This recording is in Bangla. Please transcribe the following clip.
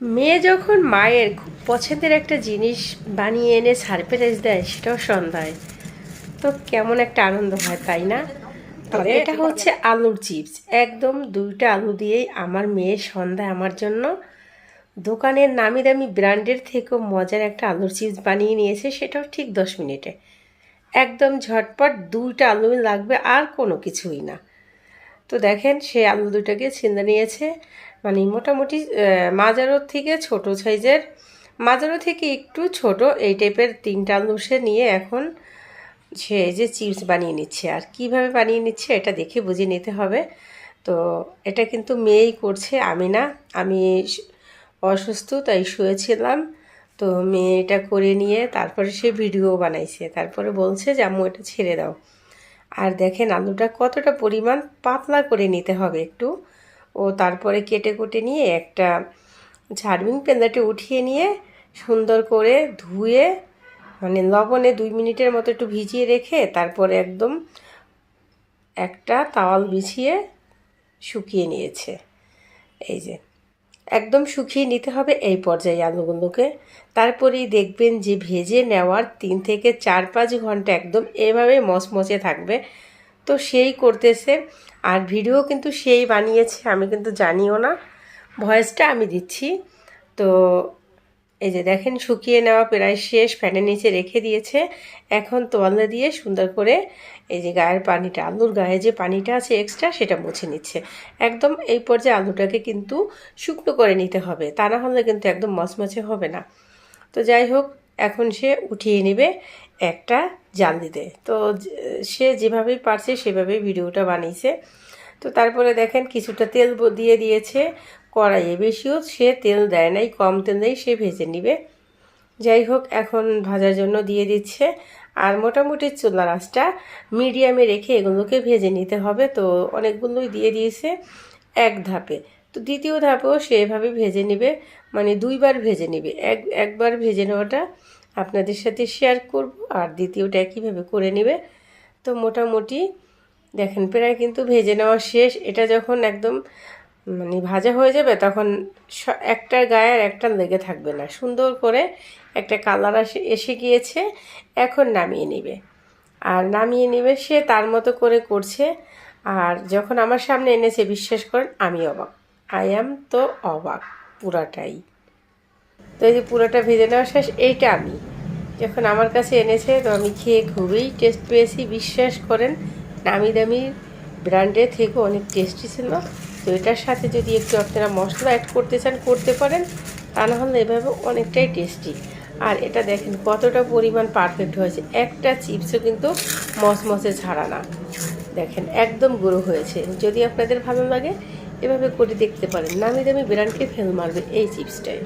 মেয়ে যখন মায়ের খুব পছন্দের একটা জিনিস বানিয়ে এনে সারপ্রাইজ দেয় সেটাও সন্ধ্যায়। তো কেমন একটা আনন্দ হয় তাই না? তো এটা হচ্ছে আলুর চিপস। একদম দুইটা আলু দিয়েই আমার মেয়ে সন্ধ্যায় আমার জন্য দোকানের নামি দামি ব্র্যান্ডের থেকেও মজার একটা আলুর চিপস বানিয়ে নিয়েছে সেটাও ঠিক দশ মিনিটে। একদম ঝটপট দুইটা আলু লাগবে আর কোনো কিছুই না। তো দেখেন, সে আলু দুটাকে ছিন্দে নিয়েছে। মানে মোটামুটি মাজারোর থেকে ছোট সাইজের মাজারো থেকে একটু ছোট এই টাইপের তিনটা আলু সে নিয়ে এখন সে যে চিপস বানিয়ে নিচ্ছে। আর কীভাবে বানিয়ে নিচ্ছে এটা দেখে বুঝে নিতে হবে। তো এটা কিন্তু মেয়েই করছে, আমি না। আমি অসুস্থ, তাই শুয়েছিলাম। তো মেয়ে এটা করে নিয়ে তারপরে সে ভিডিও বানাইছে। তারপরে বলছে যে, আম্মু, এটা ছেড়ে দাও। আর দেখেন আলুটা কতটা পরিমাণ পাতলা করে নিতে হবে একটু। ও তারপরে কেটে কুটে নিয়ে একটা ঝাড়মিং পেন্দাটে উঠিয়ে নিয়ে সুন্দর করে ধুয়ে মানে লবণে দুই মিনিটের মতো একটু ভিজিয়ে রেখে তারপরে একদম একটা তাওয়াল বিছিয়ে শুকিয়ে নিয়েছে। এই যে। একদম শুকিয়ে নিতে হবে এই পর্যায়ে আলুগুলোকে। তারপরেই দেখবেন যে ভেজে নেওয়ার তিন থেকে চার পাঁচ ঘণ্টা একদম এভাবে মচমচে থাকবে। তো সেই করতেছে। আর ভিডিও কিন্তু সেই বানিয়েছে, আমি কিন্তু জানিও না। ভয়েসটা আমি দিচ্ছি। তো এই যে দেখেন, শুকিয়ে নেওয়া প্রায় শেষ, ফ্যানের নিচে রেখে দিয়েছে। এখন তোয়ালে দিয়ে সুন্দর করে এই যে গায়ের পানিটা, আলুর গায়ে যে পানিটা আছে এক্সট্রা সেটা মুছে নিচ্ছে। একদম এই পর্যায়ে আলুটাকে কিন্তু শুকনো করে নিতে হবে। তা না হলে কিন্তু একদম মচমচে হবে না। তো যাই হোক, এখন সে উঠিয়ে নেবে একটা জাল দিতে। তো সে যেভাবেই পারছে সেভাবেই ভিডিওটা বানিয়েছে। তো তারপরে দেখেন, কিছুটা তেল দিয়ে দিয়েছে। কড়াইয়ে বেশিও সে তেল দেয় নাই, কম তেল দেয়, সে ভেজে নিবে। যাই হোক, এখন ভাজার জন্য দিয়ে দিচ্ছে। আর মোটামুটি চুলা আঁচটা মিডিয়ামে রেখে এগুলোকে ভেজে নিতে হবে। তো অনেকগুলোই দিয়ে দিয়েছে এক ধাপে। তো দ্বিতীয় ধাপেও সে এভাবে ভেজে নেবে মানে দুইবার ভেজে নেবে। এক, একবার ভেজে নেওয়াটা আপনাদের সাথে শেয়ার করব, আর দ্বিতীয়টা একইভাবে করে নেবে। তো মোটামুটি দেখেন, প্রায় কিন্তু ভেজে নেওয়া শেষ। এটা যখন একদম মানে ভাজা হয়ে যাবে, তখন একটার গায়ে আর একটা লেগে থাকবে না। সুন্দর করে একটা কালার আসে, এসে গিয়েছে, এখন নামিয়ে নেবে। আর নামিয়ে নেবে সে তার মতো করে করছে, আর যখন আমার সামনে এনেছে, বিশ্বাস করেন, আমি অবাক। আই অ্যাম তো অবাক, পুরাটাই। তো এই যে পুরোটা ভেজে নেওয়া শেষ, এইটা আমি। যখন আমার কাছে এনেছে, তো আমি খেয়ে খুবই টেস্ট পেয়েছি, বিশ্বাস করেন, নামি দামি ব্র্যান্ডের থেকে অনেক টেস্টি ছিল। তো এটার সাথে যদি একটু আপনারা মশলা অ্যাড করতে চান, করতে পারেন, তা না হলে এভাবে অনেকটাই টেস্টি আর এটা দেখেন কতটা পরিমাণ পারফেক্ট হয়েছে। একটা চিপসও কিন্তু মচমচে ছাড়া না। দেখেন একদম গুঁড়ো হয়েছে। যদি আপনাদের ভালো লাগে, এভাবে করে দেখতে পারেন। নামি দামি ব্র্যান্ডকে ফেল মারবে এই চিপসটাই